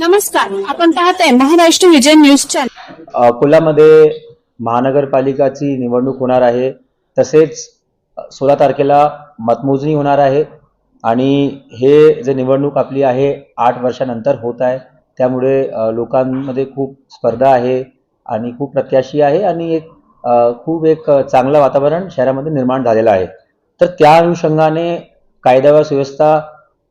नमस्कार आपण पाहत आहे महाराष्ट्र विजय न्यूज चॅनल. अकोल्यामध्ये महानगरपालिकाची निवडणूक होणार आहे. तसेच सोळा तारखेला मतमोजणी होणार आहे आणि हे जे निवडणूक आपली आहे आठ वर्षानंतर होत आहे. त्यामुळे लोकांमध्ये खूप स्पर्धा आहे आणि खूप प्रत्याशी आहे आणि एक खूप एक चांगलं वातावरण शहरामध्ये निर्माण झालेलं आहे. तर त्या अनुषंगाने कायदा व सुव्यवस्था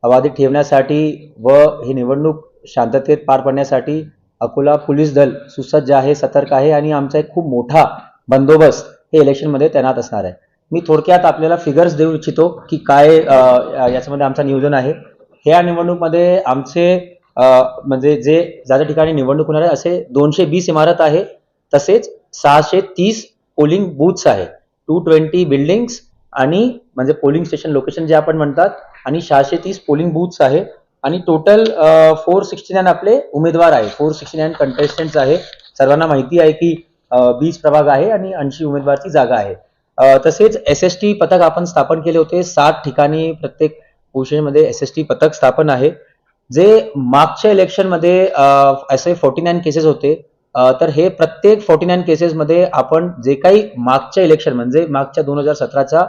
अबाधित ठेवण्यासाठी व ही निवडणूक शांततेत पार पडण्यासाठी अकोला पोलीस दल सुसज्ज आहे सतर्क आहे आणि आमचा एक खूप मोठा बंदोबस्त हे इलेक्शनमध्ये तैनात असणार आहे. मी थोडक्यात आपल्याला फिगर्स देऊ इच्छितो की काय याच्यामध्ये आमचं नियोजन आहे. ह्या निवडणूकमध्ये आमचे म्हणजे जे ज्या ज्या ठिकाणी निवडणूक होणार आहे असे दोनशे वीस इमारत आहे. तसेच सहाशे तीस पोलिंग बूथ्स आहे. टू ट्वेंटी बिल्डिंग्स आणि म्हणजे पोलिंग स्टेशन लोकेशन जे आपण म्हणतात आणि सहाशे तीस पोलिंग बूथ्स आहे. आणि टोटल फोर सिक्स्टी नाईन आपले उमेदवार आहे. फोर सिक्स्टी नाईन कंटेस्टंट्स आहे. सर्वांना माहिती आहे की बीस प्रभाग आहे आणि ऐंशी उमेदवारची जागा आहे. तसेच एस एस टी पथक आपण स्थापन केले होते. सात ठिकाणी प्रत्येक पोषणमध्ये एस एस टी पथक स्थापन आहे. जे मागच्या इलेक्शनमध्ये असे फोर्टी नाईन केसेस होते तर हे प्रत्येक फोर्टी नाईन केसेसमध्ये आपण जे काही मागच्या इलेक्शन म्हणजे मागच्या दोन हजार सतराचा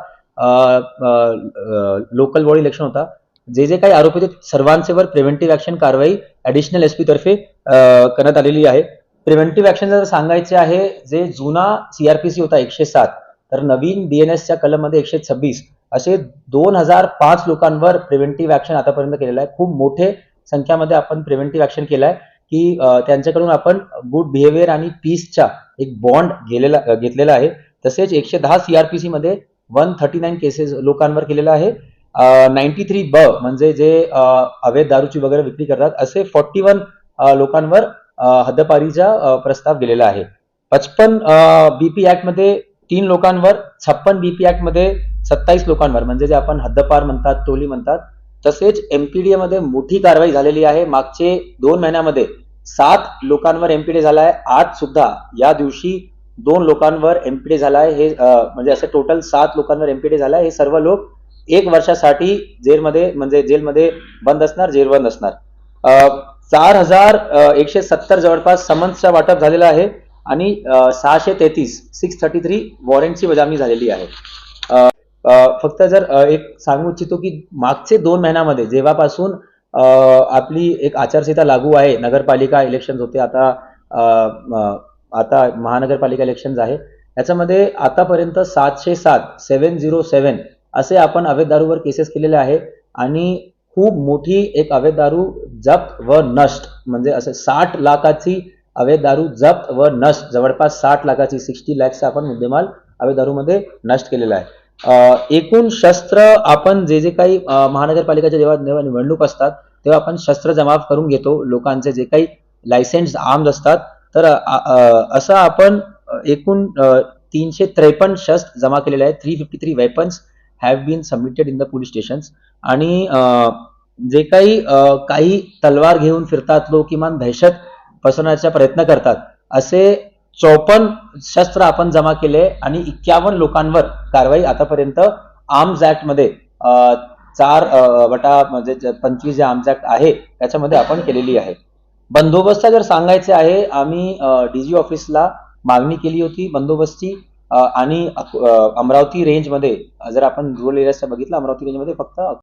लोकल बॉडी इलेक्शन होता. जे जे काही आरोपी होते सर्वांचेवर प्रिव्हेंटिव्ह ऍक्शन कारवाई ऍडिशनल एसपी तर्फे करण्यात आलेली आहे. प्रिव्हेंटिव्ह ऍक्शन जर सांगायचे आहे जे जुना सीआरपीसी होता एकशे सात तर नवीन बीएनएसच्या कलममध्ये एकशे छब्बीस असे दोन हजार पाच लोकांवर प्रिव्हेंटिव्ह ऍक्शन आतापर्यंत केलेलं आहे. खूप मोठे संख्यामध्ये आपण प्रिव्हेंटिव्ह ऍक्शन केलं आहे की त्यांच्याकडून आपण गुड बिहेवियर आणि पीसचा एक बॉन्ड गेलेला घेतलेला आहे. तसेच एकशे दहा सीआरपीसी मध्ये वन थर्टी नाईन केसेस लोकांवर केलेला आहे. नाईन्टी थ्री ब म्हणजे जे अवैध दारूची वगैरे विक्री करतात असे फॉर्टी वन लोकांवर हद्दपारीचा प्रस्ताव गेलेला आहे. पचपन बीपी ऍक्टमध्ये तीन लोकांवर छप्पन बीपी ऍक्टमध्ये सत्तावीस लोकांवर म्हणजे जे आपण हद्दपार म्हणतात टोली म्हणतात तसेच एमपीडीए मध्ये मोठी कारवाई झालेली आहे. मागचे दोन महिन्यामध्ये सात लोकांवर एमपीडे झाला आहे आज सुद्धा या दिवशी दोन लोकांवर एमपीडी झालाय हे म्हणजे असं टोटल सात लोकांवर एमपीडी झालाय हे सर्व लोक एक वर्षासाठी जेलमध्ये म्हणजे जेलमध्ये बंद असणार जेल बंद असणार. अ, चार हजार एकशे सत्तर जवळपास समन्सचा वाटप झालेला आहे आणि सहाशे तेहतीस सिक्स थर्टी थ्री वॉरंटची बजावणी झालेली आहे. फक्त जर एक सांगू इच्छितो की मागचे दोन महिन्यामध्ये जेव्हापासून आपली एक आचारसंहिता लागू आहे नगरपालिका इलेक्शन होते आता आता महानगरपालिका इलेक्शन्स आहे. याच्यामध्ये आतापर्यंत सातशे सात सेवन झिरो सेवन असे आपण अवैध दारूवर केसेस केलेले आहे आणि खूप मोठी एक अवैध दारू जप्त व नष्ट म्हणजे असे साठ लाखाची अवैध दारू जप्त व नष्ट जवळपास साठ लाखाची सिक्स्टी लॅक्सचा आपण मुद्देमाल अवैध दारूमध्ये नष्ट केलेला आहे. एकूण शस्त्र आपण जे जे काही अ, महानगरपालिकेच्या जेव्हा जेव्हा निवडणूक असतात तेव्हा आपण शस्त्र जमा करून घेतो. लोकांचे जे काही लायसेन्स आर्म्स असतात तर असं आपण एकूण तीनशे त्रेपन्न शस्त्र जमा केलेले आहेत. Three fifty three weapons have been submitted in the police stations आणि जे काही काही तलवार घेऊन फिरतात लोक किमान दहशत पसरण्याचा प्रयत्न करतात असे चौपन्न शस्त्र आपण जमा केले आणि एक्क्यावन्न लोकांवर कारवाई आतापर्यंत आर्म्स ऍक्टमध्ये चार वटा म्हणजे पंचवीस जे आर्म्स ऍक्ट आहे त्याच्यामध्ये आपण केलेली आहे. बंदोबस्त जर सांगायचे आहे आम्ही डीजी ऑफिसला मागणी केली होती बंदोबस्ती आणि अमरावती रेंजमध्ये जर आपण रुरल एरियाचा बघितलं अमरावती रेंजमध्ये फक्त